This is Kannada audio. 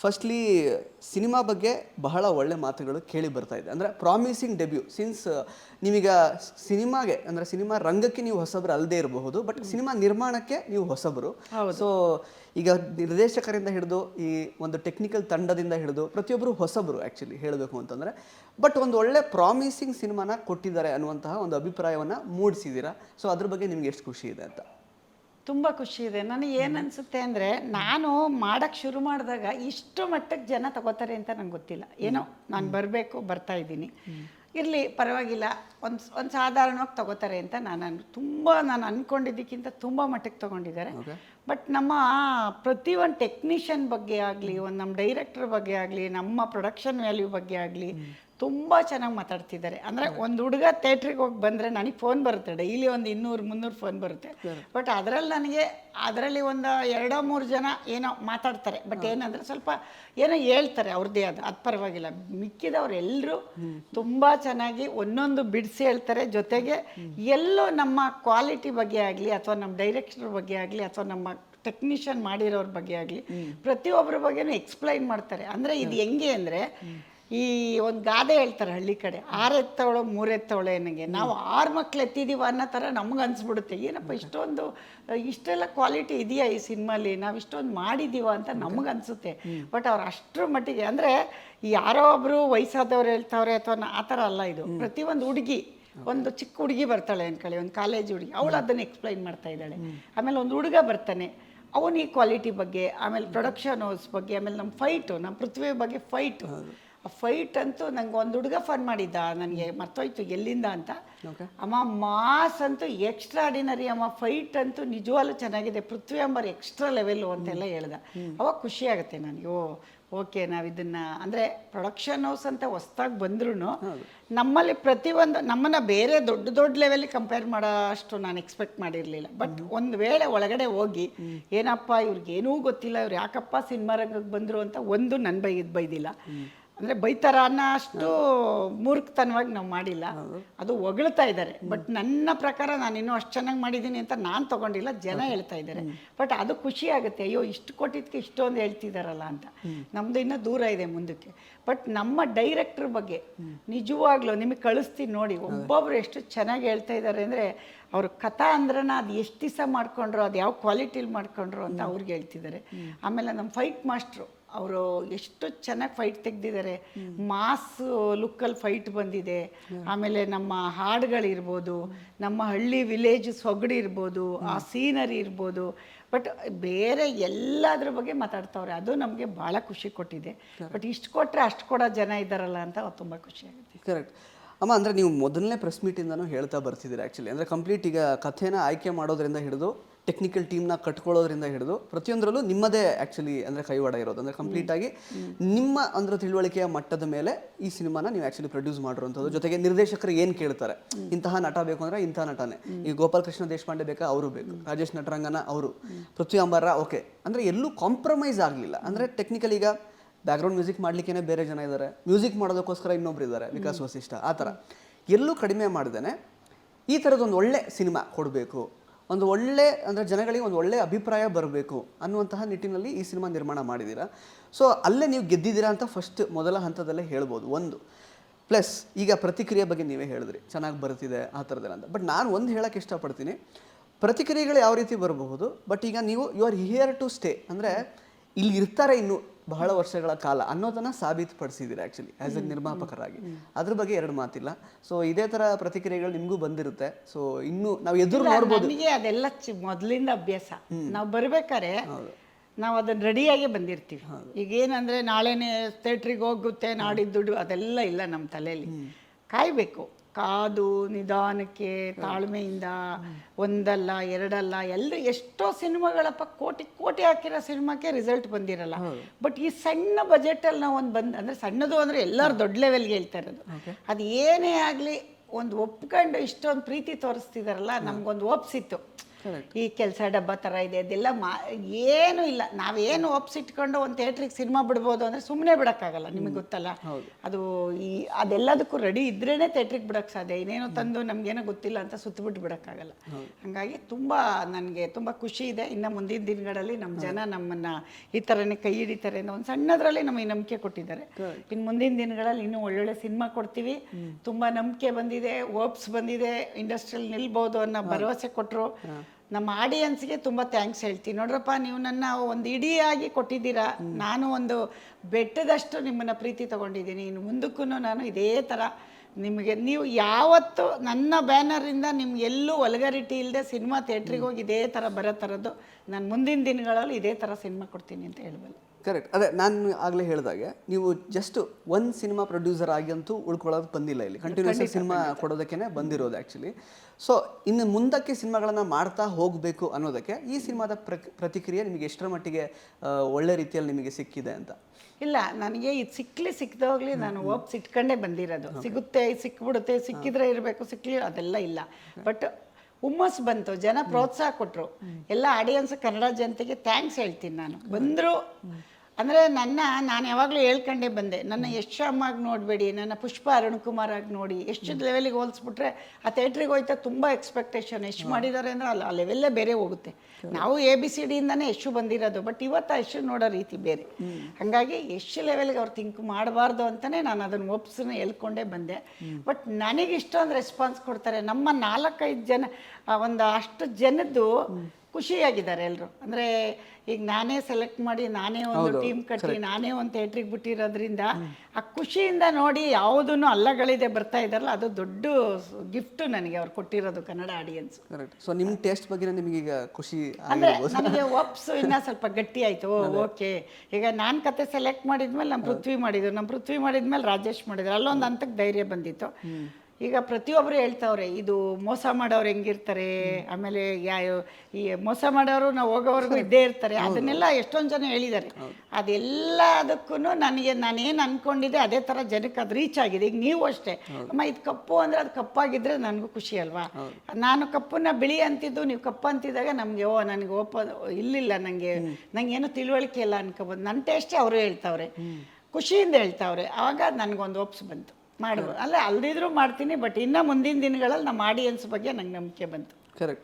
ಫಸ್ಟ್ಲಿ ಸಿನಿಮಾ ಬಗ್ಗೆ ಬಹಳ ಒಳ್ಳೆ ಮಾತುಗಳು ಕೇಳಿ ಬರ್ತಾ ಇದೆ. ಅಂದರೆ ಪ್ರಾಮಿಸಿಂಗ್ ಡೆಬ್ಯೂ ಸಿನ್ಸ್ ನೀವೀಗ ಸಿನಿಮಾಗೆ ಅಂದರೆ ಸಿನಿಮಾ ರಂಗಕ್ಕೆ ನೀವು ಹೊಸಬರು ಅಲ್ಲದೆ ಇರಬಹುದು ಬಟ್ ಸಿನಿಮಾ ನಿರ್ಮಾಣಕ್ಕೆ ನೀವು ಹೊಸಬರು. ಸೊ ಈಗ ನಿರ್ದೇಶಕರಿಂದ ಹಿಡಿದು ಈ ಒಂದು ಟೆಕ್ನಿಕಲ್ ತಂಡದಿಂದ ಹಿಡಿದು ಪ್ರತಿಯೊಬ್ಬರು ಹೊಸಬರು ಆ್ಯಕ್ಚುಲಿ ಹೇಳಬೇಕು ಅಂತಂದರೆ ಬಟ್ ಒಂದು ಒಳ್ಳೆ ಪ್ರಾಮಿಸಿಂಗ್ ಸಿನಿಮಾನ ಕೊಟ್ಟಿದ್ದಾರೆ ಅನ್ನುವಂತಹ ಒಂದು ಅಭಿಪ್ರಾಯವನ್ನು ಮೂಡಿಸಿದ್ದೀರಾ? ಸೊ ಅದ್ರ ಬಗ್ಗೆ ನಿಮ್ಗೆ ಎಷ್ಟು ಖುಷಿ ಇದೆ ಅಂತ. ತುಂಬ ಖುಷಿ ಇದೆ. ನನಗೆ ಏನು ಅನಿಸುತ್ತೆ ಅಂದರೆ ನಾನು ಮಾಡೋಕ್ಕೆ ಶುರು ಮಾಡಿದಾಗ ಇಷ್ಟು ಮಟ್ಟಕ್ಕೆ ಜನ ತಗೋತಾರೆ ಅಂತ ನಂಗೆ ಗೊತ್ತಿಲ್ಲ. ಏನೋ ನಾನು ಬರಬೇಕು ಬರ್ತಾ ಇದ್ದೀನಿ. ಇರಲಿ ಪರವಾಗಿಲ್ಲ. ಒಂದು ಒಂದು ಸಾಧಾರಣವಾಗಿ ತಗೋತಾರೆ ಅಂತ ನಾನು ಅನ್ ತುಂಬ ನಾನು ಅಂದ್ಕೊಂಡಿದ್ದಕ್ಕಿಂತ ತುಂಬ ಮಟ್ಟಕ್ಕೆ ತಗೊಂಡಿದ್ದಾರೆ. ಬಟ್ ನಮ್ಮ ಪ್ರತಿಯೊಂದು ಟೆಕ್ನಿಷಿಯನ್ ಬಗ್ಗೆ ಆಗಲಿ ಒಂದು ನಮ್ಮ ಡೈರೆಕ್ಟರ್ ಬಗ್ಗೆ ಆಗಲಿ ನಮ್ಮ ಪ್ರೊಡಕ್ಷನ್ ವ್ಯಾಲ್ಯೂ ಬಗ್ಗೆ ಆಗಲಿ ತುಂಬ ಚೆನ್ನಾಗಿ ಮಾತಾಡ್ತಿದ್ದಾರೆ. ಅಂದರೆ ಒಂದು ಹುಡುಗ ಥಿಯೇಟ್ರಿಗೆ ಹೋಗಿ ಬಂದರೆ ನನಗೆ ಫೋನ್ ಬರುತ್ತೆ. ಡೈಲಿ ಒಂದು ಇನ್ನೂರು ಮುನ್ನೂರು ಫೋನ್ ಬರುತ್ತೆ. ಬಟ್ ಅದರಲ್ಲಿ ನನಗೆ ಅದರಲ್ಲಿ ಒಂದು ಎರಡೋ ಮೂರು ಜನ ಏನೋ ಮಾತಾಡ್ತಾರೆ. ಬಟ್ ಏನಂದರೆ ಸ್ವಲ್ಪ ಏನೋ ಹೇಳ್ತಾರೆ ಅವ್ರದ್ದೇ ಅದು ಅದು ಪರವಾಗಿಲ್ಲ. ಮಿಕ್ಕಿದವ್ರು ಎಲ್ಲರೂ ತುಂಬ ಚೆನ್ನಾಗಿ ಒಂದೊಂದು ಬಿಡಿಸಿ ಹೇಳ್ತಾರೆ. ಜೊತೆಗೆ ಎಲ್ಲೋ ನಮ್ಮ ಕ್ವಾಲಿಟಿ ಬಗ್ಗೆ ಆಗಲಿ ಅಥವಾ ನಮ್ಮ ಡೈರೆಕ್ಟರ್ ಬಗ್ಗೆ ಆಗಲಿ ಅಥವಾ ನಮ್ಮ ಟೆಕ್ನಿಷಿಯನ್ ಮಾಡಿರೋರ ಬಗ್ಗೆ ಆಗಲಿ ಪ್ರತಿಯೊಬ್ಬರ ಬಗ್ಗೆನೂ ಎಕ್ಸ್ಪ್ಲೈನ್ ಮಾಡ್ತಾರೆ. ಅಂದರೆ ಇದು ಹೆಂಗೆ ಅಂದರೆ ಈ ಒಂದು ಗಾದೆ ಹೇಳ್ತಾರೆ ಹಳ್ಳಿ ಕಡೆ ಆರೆತ್ತವಳು ಎತ್ತವಳು ಮೂರು ಎತ್ತವಳೆ ನನಗೆ ನಾವು ಆರು ಮಕ್ಳು ಎತ್ತಿದ್ದೀವ ಅನ್ನೋ ಥರ ನಮ್ಗೆ ಅನಿಸ್ಬಿಡುತ್ತೆ. ಏನಪ್ಪ ಇಷ್ಟೊಂದು ಇಷ್ಟೆಲ್ಲ ಕ್ವಾಲಿಟಿ ಇದೆಯಾ ಈ ಸಿನಿಮಾಲಿ ನಾವು ಇಷ್ಟೊಂದು ಮಾಡಿದ್ದೀವ ಅಂತ ನಮಗೆ ಅನಿಸುತ್ತೆ. ಬಟ್ ಅವ್ರು ಅಷ್ಟರ ಮಟ್ಟಿಗೆ ಅಂದರೆ ಯಾರೋ ಒಬ್ಬರು ವಯಸ್ಸಾದವ್ರು ಹೇಳ್ತಾವ್ರೆ ಅಥವಾ ಆ ಥರ ಅಲ್ಲ ಇದು. ಪ್ರತಿಯೊಂದು ಹುಡುಗಿ ಒಂದು ಚಿಕ್ಕ ಹುಡುಗಿ ಬರ್ತಾಳೆ ಅನ್ಕೊಳ್ಳಿ ಒಂದು ಕಾಲೇಜ್ ಹುಡುಗಿ ಅವಳು ಅದನ್ನು ಎಕ್ಸ್ಪ್ಲೈನ್ ಮಾಡ್ತಾ ಇದ್ದಾಳೆ. ಆಮೇಲೆ ಒಂದು ಹುಡುಗ ಬರ್ತಾನೆ ಅವನು ಈ ಕ್ವಾಲಿಟಿ ಬಗ್ಗೆ ಆಮೇಲೆ ಪ್ರೊಡಕ್ಷನ್ ಹೌಸ್ ಬಗ್ಗೆ ಆಮೇಲೆ ನಮ್ಮ ಫೈಟು ನಮ್ಮ ಪೃಥ್ವಿ ಬಗ್ಗೆ ಫೈಟು ಫೈಟ್ ಅಂತೂ ನಂಗೆ ಒಂದು ಹುಡುಗ ಫೋನ್ ಮಾಡಿದ್ದ ನನಗೆ ಮರ್ತೋಯ್ತು ಎಲ್ಲಿಂದ ಅಂತ. ಅಮ್ಮ ಮಾಸ್ ಅಂತೂ ಎಕ್ಸ್ಟ್ರಾಡಿನರಿ ಅಮ್ಮ ಫೈಟ್ ಅಂತೂ ನಿಜವಾಗ್ಲೂ ಚೆನ್ನಾಗಿದೆ. ಪೃಥ್ವಿ ಅಂಬರ್ ಎಕ್ಸ್ಟ್ರಾ ಲೆವೆಲ್ಲು ಅಂತೆಲ್ಲ ಹೇಳ್ದ. ಅವಾಗ ಖುಷಿ ಆಗುತ್ತೆ ನನಗೆ ಓ ಓಕೆ ನಾವು ಇದನ್ನ ಅಂದರೆ ಪ್ರೊಡಕ್ಷನ್ ಹೌಸ್ ಅಂತ ಹೊಸ್ದಾಗಿ ಬಂದ್ರೂ ನಮ್ಮಲ್ಲಿ ಪ್ರತಿಯೊಂದು ನಮ್ಮನ್ನ ಬೇರೆ ದೊಡ್ಡ ದೊಡ್ಡ ಲೆವೆಲ್ಗೆ ಕಂಪೇರ್ ಮಾಡೋ ಅಷ್ಟು ನಾನು ಎಕ್ಸ್ಪೆಕ್ಟ್ ಮಾಡಿರಲಿಲ್ಲ. ಬಟ್ ಒಂದು ವೇಳೆ ಒಳಗಡೆ ಹೋಗಿ ಏನಪ್ಪ ಇವ್ರಿಗೆ ಏನೂ ಗೊತ್ತಿಲ್ಲ ಇವ್ರು ಯಾಕಪ್ಪ ಸಿನಿಮಾ ರಂಗಕ್ಕೆ ಬಂದರು ಅಂತ ಒಂದು ನನ್ನ ಬೈ ಇದು ಬೈದಿಲ್ಲ ಅಂದರೆ ಬೈತಾರ ಅನ್ನೋ ಅಷ್ಟು ಮೂರ್ಖತನವಾಗಿ ನಾವು ಮಾಡಿಲ್ಲ. ಅದು ಹೊಗಳ್ತಾ ಇದ್ದಾರೆ ಬಟ್ ನನ್ನ ಪ್ರಕಾರ ನಾನು ಇನ್ನೂ ಅಷ್ಟು ಚೆನ್ನಾಗಿ ಮಾಡಿದ್ದೀನಿ ಅಂತ ನಾನು ತಗೊಂಡಿಲ್ಲ ಜನ ಹೇಳ್ತಾ ಇದ್ದಾರೆ ಬಟ್ ಅದು ಖುಷಿ ಆಗುತ್ತೆ ಅಯ್ಯೋ ಇಷ್ಟು ಕೊಟ್ಟಿದ್ದಕ್ಕೆ ಇಷ್ಟೊಂದು ಹೇಳ್ತಿದಾರಲ್ಲ ಅಂತ. ನಮ್ಮದು ಇನ್ನೂ ದೂರ ಇದೆ ಮುಂದಕ್ಕೆ. ಬಟ್ ನಮ್ಮ ಡೈರೆಕ್ಟ್ರ್ ಬಗ್ಗೆ ನಿಜವಾಗ್ಲೂ ನಿಮಗೆ ಕಳಿಸ್ತೀನಿ ನೋಡಿ ಒಬ್ಬೊಬ್ರು ಎಷ್ಟು ಚೆನ್ನಾಗಿ ಹೇಳ್ತಾ ಇದ್ದಾರೆ ಅಂದರೆ ಅವರು ಕಥಾ ಅಂದ್ರನ ಅದು ಎಷ್ಟು ದಿವಸ ಮಾಡ್ಕೊಂಡ್ರು ಅದು ಯಾವ ಕ್ವಾಲಿಟಿಲಿ ಮಾಡ್ಕೊಂಡ್ರು ಅಂತ ಅವ್ರಿಗೆ ಹೇಳ್ತಿದ್ದಾರೆ ಆಮೇಲೆ ನಮ್ಮ ಫೈಟ್ ಮಾಸ್ಟ್ರು ಅವರು ಎಷ್ಟು ಚೆನ್ನಾಗಿ ಫೈಟ್ ತೆಗೆದಿದ್ದಾರೆ ಮಾಸ್ ಲುಕ್ಕಲ್ಲಿ ಫೈಟ್ ಬಂದಿದೆ. ಆಮೇಲೆ ನಮ್ಮ ಹಾಡುಗಳಿರ್ಬೋದು ನಮ್ಮ ಹಳ್ಳಿ ವಿಲೇಜ್ ಸೊಗಡು ಇರ್ಬೋದು ಆ ಸೀನರಿ ಇರ್ಬೋದು. ಬಟ್ ಬೇರೆ ಎಲ್ಲದ್ರ ಬಗ್ಗೆ ಮಾತಾಡ್ತಾವ್ರೆ. ಅದು ನಮಗೆ ಭಾಳ ಖುಷಿ ಕೊಟ್ಟಿದೆ. ಬಟ್ ಇಷ್ಟು ಕೊಟ್ಟರೆ ಅಷ್ಟು ಕೊಡೋ ಜನ ಇದ್ದಾರಲ್ಲ ಅಂತ ತುಂಬ ಖುಷಿ ಆಗುತ್ತೆ. ಕರೆಕ್ಟ್ ಅಮ್ಮ ಅಂದರೆ ನೀವು ಮೊದಲನೇ ಪ್ರೆಸ್ ಮೀಟಿಂದನೂ ಹೇಳ್ತಾ ಬರ್ತಿದ್ದೀರಿ ಆ್ಯಕ್ಚುಲಿ ಅಂದರೆ ಕಂಪ್ಲೀಟ್ ಈಗ ಕಥೆನ ಆಯ್ಕೆ ಮಾಡೋದ್ರಿಂದ ಹಿಡಿದು ಟೆಕ್ನಿಕಲ್ ಟೀಮ್ನ ಕಟ್ಕೊಳ್ಳೋದ್ರಿಂದ ಹಿಡಿದು ಪ್ರತಿಯೊಂದರಲ್ಲೂ ನಿಮ್ಮದೇ ಆ್ಯಕ್ಚುಲಿ ಅಂದರೆ ಕೈವಾಡ ಇರೋದು. ಅಂದರೆ ಕಂಪ್ಲೀಟಾಗಿ ನಿಮ್ಮ ಅಂದರೆ ತಿಳುವಳಿಕೆಯ ಮಟ್ಟದ ಮೇಲೆ ಈ ಸಿನಿಮಾನ ನೀವು ಆ್ಯಕ್ಚುಲಿ ಪ್ರೊಡ್ಯೂಸ್ ಮಾಡಿರುವಂಥದ್ದು. ಜೊತೆಗೆ ನಿರ್ದೇಶಕರು ಏನು ಕೇಳ್ತಾರೆ? ಇಂತಹ ನಟ ಬೇಕು ಅಂದರೆ ಇಂತಹ ನಟನೆ. ಈ ಗೋಪಾಲ್ ಕೃಷ್ಣ ದೇಶಪಾಂಡೆ ಬೇಕಾ? ಅವರು ಬೇಕು. ರಾಜೇಶ್ ನಟರಂಗನ ಅವರು. ಪೃಥ್ವಿ ಅಂಬಾರ ಓಕೆ ಅಂದರೆ ಎಲ್ಲೂ ಕಾಂಪ್ರಮೈಸ್ ಆಗಲಿಲ್ಲ. ಅಂದರೆ ಟೆಕ್ನಿಕಲ್ ಈಗ ಬ್ಯಾಕ್ಗ್ರೌಂಡ್ ಮ್ಯೂಸಿಕ್ ಮಾಡಲಿಕ್ಕೇನೆ ಬೇರೆ ಜನ ಇದ್ದಾರೆ ಮ್ಯೂಸಿಕ್ ಮಾಡೋದಕ್ಕೋಸ್ಕರ ಇನ್ನೊಬ್ರು ಇದ್ದಾರೆ ವಿಕಾಸ್ ವಸಿಷ್ಠ. ಆ ಥರ. ಎಲ್ಲೂ ಕಡಿಮೆ ಮಾಡ್ದೇನೆ ಈ ಥರದೊಂದು ಒಳ್ಳೆ ಸಿನಿಮಾ ಕೊಡಬೇಕು. ಒಂದು ಒಳ್ಳೆ, ಅಂದರೆ ಜನಗಳಿಗೆ ಒಂದು ಒಳ್ಳೆ ಅಭಿಪ್ರಾಯ ಬರಬೇಕು ಅನ್ನುವಂತಹ ನಿಟ್ಟಿನಲ್ಲಿ ಈ ಸಿನಿಮಾ ನಿರ್ಮಾಣ ಮಾಡಿದ್ದೀರಾ? ಸೊ ಅಲ್ಲೇ ನೀವು ಗೆದ್ದಿದ್ದೀರಾ ಅಂತ ಫಸ್ಟ್ ಮೊದಲ ಹಂತದಲ್ಲೇ ಹೇಳ್ಬೋದು, ಒಂದು. ಪ್ಲಸ್ ಈಗ ಪ್ರತಿಕ್ರಿಯೆ ಬಗ್ಗೆ ನೀವೇ ಹೇಳಿದ್ರಿ, ಚೆನ್ನಾಗಿ ಬರ್ತಿದೆ ಆ ಥರದ್ದೆಲ್ಲ ಅಂತ. ಬಟ್ ನಾನು ಒಂದು ಹೇಳಕ್ಕೆ ಇಷ್ಟಪಡ್ತೀನಿ, ಪ್ರತಿಕ್ರಿಯೆಗಳು ಯಾವ ರೀತಿ ಬರಬಹುದು ಬಟ್ ಈಗ ನೀವು you are here to stay ಅಂದರೆ, ಇಲ್ಲಿ ಇರ್ತಾರೆ ಇನ್ನು ಬಹಳ ವರ್ಷಗಳ ಕಾಲ ಅನ್ನೋದನ್ನ ಸಾಬೀತುಪಡಿಸಿದ್ದೀರಿ ಆ್ಯಕ್ಚುಲಿ ಆ್ಯಸ್ ಎ ನಿರ್ಮಾಪಕರಾಗಿ. ಅದ್ರ ಬಗ್ಗೆ ಎರಡು ಮಾತಿಲ್ಲ. ಸೊ ಇದೇ ಥರ ಪ್ರತಿಕ್ರಿಯೆಗಳು ನಿಮಗೂ ಬಂದಿರುತ್ತೆ. ಸೊ ಇನ್ನು ನಾವು ಎದುರು ನೋಡ್ಬೋದು. ನಮಗೆ ಅದೆಲ್ಲ ಚಿ ಮೊದಲಿಂದ ಅಭ್ಯಾಸ. ನಾವು ಬರ್ಬೇಕಾರೆ ನಾವು ಅದನ್ನ ರೆಡಿಯಾಗಿ ಬಂದಿರ್ತೀವಿ. ಈಗ ಏನಂದ್ರೆ ನಾಳೆನೇ ಥಿಯೇಟ್ರಿಗೆ ಹೋಗುತ್ತೆ ನಾಡಿದ್ದು ಅದೆಲ್ಲ ಇಲ್ಲ ನಮ್ಮ ತಲೆಯಲ್ಲಿ ಕಾಯ್ಬೇಕು. ಕಾದು ನಿಧಾನಕ್ಕೆ ತಾಳ್ಮೆಯಿಂದ ಒಂದಲ್ಲ ಎರಡಲ್ಲ ಎಲ್ಲ ಎಷ್ಟೋ ಸಿನಿಮಾಗಳಪ್ಪ ಕೋಟಿ ಕೋಟಿ ಹಾಕಿರೋ ಸಿನಿಮಾಕ್ಕೆ ರಿಸಲ್ಟ್ ಬಂದಿರಲ್ಲ. ಬಟ್ ಈ ಸಣ್ಣ ಬಜೆಟಲ್ಲಿ ನಾವು ಒಂದು ಬಂದು ಅಂದರೆ ಸಣ್ಣದು ಅಂದರೆ ಎಲ್ಲರೂ ದೊಡ್ಡ ಲೆವೆಲ್ಗೆ ಹೇಳ್ತಾ ಇರೋದು. ಅದು ಏನೇ ಆಗಲಿ ಒಂದು ಒಪ್ಕೊಂಡು ಇಷ್ಟೊಂದು ಪ್ರೀತಿ ತೋರಿಸ್ತಿದಾರಲ್ಲ ನಮ್ಗೊಂದು ಒಪ್ಸಿತ್ತು. ಈ ಕೆಲಸ ಡಬ್ಬ ಥರ ಇದೆ ಅದೆಲ್ಲ ಮಾ ಏನು ಇಲ್ಲ. ನಾವೇನು ಒಪ್ಸಿಟ್ಕೊಂಡು ಒಂದು ಥಿಯೇಟ್ರಿಗೆ ಸಿನಿಮಾ ಬಿಡ್ಬೋದು ಅಂದರೆ ಸುಮ್ಮನೆ ಬಿಡೋಕ್ಕಾಗಲ್ಲ ನಿಮಗೆ ಗೊತ್ತಲ್ಲ? ಅದು ಈ ಅದೆಲ್ಲದಕ್ಕೂ ರೆಡಿ ಇದ್ರೇ ಥಿಯೇಟ್ರಿಗೆ ಬಿಡೋಕ್ಕೆ ಸಾಧ್ಯ. ಇನ್ನೇನೋ ತಂದು ನಮಗೇನೋ ಗೊತ್ತಿಲ್ಲ ಅಂತ ಸುತ್ತಬಿಟ್ಟು ಬಿಡೋಕ್ಕಾಗಲ್ಲ. ಹಾಗಾಗಿ ತುಂಬ ನನಗೆ ತುಂಬ ಖುಷಿ ಇದೆ. ಇನ್ನು ಮುಂದಿನ ದಿನಗಳಲ್ಲಿ ನಮ್ಮ ಜನ ನಮ್ಮನ್ನು ಈ ಥರನೇ ಕೈ ಹಿಡಿತಾರೆ ಅನ್ನೋ ಒಂದು ಸಣ್ಣದರಲ್ಲಿ ನಮಗೆ ನಂಬಿಕೆ ಕೊಟ್ಟಿದ್ದಾರೆ. ಇನ್ನು ಮುಂದಿನ ದಿನಗಳಲ್ಲಿ ಇನ್ನೂ ಒಳ್ಳೊಳ್ಳೆ ಸಿನಿಮಾ ಕೊಡ್ತೀವಿ. ತುಂಬ ನಂಬಿಕೆ ಬಂದಿದೆ ಓಪ್ಸ್ ಬಂದಿದೆ ಇಂಡಸ್ಟ್ರಿಯಲ್ಲಿ ನಿಲ್ಬೋದು ಅನ್ನೋ ಭರವಸೆ ಕೊಟ್ಟರು ನಮ್ಮ ಆಡಿಯನ್ಸ್ಗೆ ತುಂಬ ಥ್ಯಾಂಕ್ಸ್ ಹೇಳ್ತೀನಿ. ನೋಡ್ರಪ್ಪ ನೀವು ನನ್ನ ಒಂದು ಇಡಿಯಾಗಿ ಕೊಟ್ಟಿದ್ದೀರಾ. ನಾನು ಒಂದು ಬೆಟ್ಟದಷ್ಟು ನಿಮ್ಮನ್ನು ಪ್ರೀತಿ ತಗೊಂಡಿದ್ದೀನಿ. ಇನ್ನು ಮುಂದಕ್ಕೂ ನಾನು ಇದೇ ಥರ ನಿಮಗೆ ನೀವು ಯಾವತ್ತು ನನ್ನ ಬ್ಯಾನರಿಂದ ನಿಮ್ಗೆ ಎಲ್ಲೂ ಒಲಗರಿಟಿ ಇಲ್ಲದೆ ಸಿನಿಮಾ ಥಿಯೇಟ್ರಿಗೆ ಹೋಗಿ ಇದೇ ಥರ ಬರೋ ಥರದ್ದು ನಾನು ಮುಂದಿನ ದಿನಗಳಲ್ಲಿ ಇದೇ ಥರ ಸಿನಿಮಾ ಕೊಡ್ತೀನಿ ಅಂತ ಹೇಳ್ಬಲ್ಲೆ. ಕರೆಕ್ಟ್. ಅದೇ ನಾನು ಆಗಲೇ ಹೇಳಿದಾಗೆ ನೀವು ಜಸ್ಟ್ ಒಂದು ಸಿನಿಮಾ ಪ್ರೊಡ್ಯೂಸರ್ ಆಗಿ ಅಂತೂ ಉಳ್ಕೊಳ್ಳೋದು ಬಂದಿಲ್ಲ ಇಲ್ಲಿ. ಕಂಟಿನ್ಯೂಸ್ ಸಿನಿಮಾ ಕೊಡೋದಕ್ಕೆ ಬಂದಿರೋದು ಆ್ಯಕ್ಚುಲಿ ಸೊ ಇನ್ನು ಮುಂದಕ್ಕೆ ಸಿನಿಮಾಗಳನ್ನು ಮಾಡ್ತಾ ಹೋಗಬೇಕು ಅನ್ನೋದಕ್ಕೆ ಈ ಸಿನಿಮಾದ ಪ್ರತಿಕ್ರಿಯೆ ನಿಮಗೆ ಎಷ್ಟರ ಮಟ್ಟಿಗೆ ಒಳ್ಳೆ ರೀತಿಯಲ್ಲಿ ನಿಮಗೆ ಸಿಕ್ಕಿದೆ ಅಂತ? ಇಲ್ಲ ನನಗೆ ಇದು ಸಿಕ್ಲಿ ಸಿಕ್ಕದೋಗ್ಲಿ ನಾನು ಓಪ್ಸ್ ಇಟ್ಕೊಂಡೇ ಬಂದಿರೋದು. ಸಿಗುತ್ತೆ ಸಿಕ್ಬಿಡುತ್ತೆ ಸಿಕ್ಕಿದ್ರೆ ಇರಬೇಕು ಸಿಕ್ಲಿ ಅದೆಲ್ಲ ಇಲ್ಲ. ಬಟ್ ಹುಮ್ಮಸ್ ಬಂತು ಜನ ಪ್ರೋತ್ಸಾಹ ಕೊಟ್ಟರು ಎಲ್ಲ ಆಡಿಯನ್ಸ್ ಕನ್ನಡ ಜನತೆಗೆ ಥ್ಯಾಂಕ್ಸ್ ಹೇಳ್ತೀನಿ ನಾನು. ಬಂದರು ಅಂದರೆ ನನ್ನ ನಾನು ಯಾವಾಗಲೂ ಹೇಳ್ಕೊಂಡೇ ಬಂದೆ ನನ್ನ ಯಶ್ ಅಮ್ಮಾಗಿ ನೋಡಬೇಡಿ ನನ್ನ ಪುಷ್ಪ ಅರುಣ್ಕುಮಾರ್ ಆಗಿ ನೋಡಿ ಎಷ್ಟು ಲೆವೆಲಿಗೆ ಹೋಲಿಸ್ಬಿಟ್ರೆ ಆ ಥೇಟ್ರಿಗೆ ಹೋಯ್ತಾ ತುಂಬ ಎಕ್ಸ್ಪೆಕ್ಟೇಷನ್ ಎಷ್ಟು ಮಾಡಿದ್ದಾರೆ ಅಂದರೆ ಅಲ್ಲಿ ಆ ಲೆವೆಲ್ಲೇ ಬೇರೆ ಹೋಗುತ್ತೆ. ನಾವು ಎ ಬಿ ಸಿ ಡಿಯಿಂದನೇ ಯಶು ಬಂದಿರೋದು ಬಟ್ ಇವತ್ತು ಆ ಯಶು ನೋಡೋ ರೀತಿ ಬೇರೆ. ಹಾಗಾಗಿ ಎಷ್ಟು ಲೆವೆಲ್ಗೆ ಅವ್ರು ಥಿಂಕ್ ಮಾಡಬಾರ್ದು ಅಂತಲೇ ನಾನು ಅದನ್ನು ಒಪ್ಸನ್ನ ಹೇಳ್ಕೊಂಡೇ ಬಂದೆ. ಬಟ್ ನನಗೆ ಇಷ್ಟೊಂದು ರೆಸ್ಪಾನ್ಸ್ ಕೊಡ್ತಾರೆ ನಮ್ಮ ನಾಲ್ಕೈದು ಜನ ಒಂದು ಅಷ್ಟು ಜನದ್ದು ಖುಷಿಯಾಗಿದ್ದಾರೆ ಎಲ್ಲರೂ ಅಂದರೆ ಈಗ ನಾನೇ ಸೆಲೆಕ್ಟ್ ಮಾಡಿ ನಾನೇ ಒಂದು ಟೀಮ್ ಕಟ್ಟಿ ನಾನೇ ಒಂದು ಥಿಯೇಟ್ರಿಗೆ ಬಿಟ್ಟಿರೋದ್ರಿಂದ ಆ ಖುಷಿಯಿಂದ ನೋಡಿ ಯಾವುದನ್ನು ಅಲ್ಲಗಳಿದೆ ಬರ್ತಾ ಇದ್ದಾರಲ್ಲ ಅದು ದೊಡ್ಡ ಗಿಫ್ಟ್ ನನಗೆ ಅವ್ರು ಕೊಟ್ಟಿರೋದು ಕನ್ನಡ ಆಡಿಯನ್ಸ್ ಸೊ ನಿಮ್ಮ ಟೇಸ್ಟ್ ಬಗ್ಗೆ ನಿಮಗೆ ಈಗ ಖುಷಿ ಅಂದ್ರೆ ನನಗೆ ಒಪ್ಸು ಇನ್ನ ಸ್ವಲ್ಪ ಗಟ್ಟಿ ಆಯಿತು. ಓಕೆ. ಈಗ ನಾನು ಕತೆ ಸೆಲೆಕ್ಟ್ ಮಾಡಿದ್ಮೇಲೆ ನಮ್ಮ ಪೃಥ್ವಿ ಮಾಡಿದ್ರು. ನಮ್ಮ ಪೃಥ್ವಿ ಮಾಡಿದ್ಮೇಲೆ ರಾಜೇಶ್ ಮಾಡಿದ್ರು. ಅಲ್ಲೊಂದು ಹಂತಕ್ಕೆ ಧೈರ್ಯ ಬಂದಿತ್ತು. ಈಗ ಪ್ರತಿಯೊಬ್ಬರು ಹೇಳ್ತಾವ್ರೆ ಇದು ಮೋಸ ಮಾಡೋರು ಹೆಂಗಿರ್ತಾರೆ ಆಮೇಲೆ ಯಾ ಈ ಮೋಸ ಮಾಡೋರು ನಾವು ಹೋಗೋವರೆಗೂ ಇದ್ದೇ ಇರ್ತಾರೆ. ಅದನ್ನೆಲ್ಲ ಎಷ್ಟೊಂದು ಜನ ಹೇಳಿದ್ದಾರೆ ಅದೆಲ್ಲ ಅದಕ್ಕೂ ನನಗೆ ನಾನೇನು ಅನ್ಕೊಂಡಿದ್ದೆ ಅದೇ ಥರ ಜನಕ್ಕೆ ಅದು ರೀಚ್ ಆಗಿದೆ. ಈಗ ನೀವು ಅಷ್ಟೇ. ಅಮ್ಮ ಇದು ಕಪ್ಪು ಅಂದರೆ ಅದು ಕಪ್ಪಾಗಿದ್ರೆ ನನಗೂ ಖುಷಿ ಅಲ್ವಾ? ನಾನು ಕಪ್ಪನ್ನ ಬಿಳಿ ಅಂತಿದ್ದು ನೀವು ಕಪ್ಪು ಅಂತಿದ್ದಾಗ ನಮಗೆ ಓ ನನಗೆ ಓಪ ಇಲ್ಲಿಲ್ಲ ನನಗೆ ನಂಗೆ ಏನೂ ತಿಳುವಳಿಕೆ ಇಲ್ಲ ಅನ್ಕೋಬೋದು. ನನ್ನ ಟೇಸ್ಟೇ ಅವರು ಹೇಳ್ತಾವ್ರೆ. ಖುಷಿಯಿಂದ ಹೇಳ್ತಾವ್ರೆ. ಆವಾಗ ನನಗೊಂದು ಒಪ್ಸ್ ಬಂತು. ಮಾಡ್ಬೋದು ಅಲ್ಲ ಅಲ್ದಿದ್ರೂ ಮಾಡ್ತೀನಿ ಬಟ್ ಇನ್ನು ಮುಂದಿನ ದಿನಗಳಲ್ಲಿ ನಮ್ಮ ಆಡಿಯನ್ಸ್ ಬಗ್ಗೆ ನಂಗೆ ನಂಬಿಕೆ ಬಂತು. ಕರೆಕ್ಟ್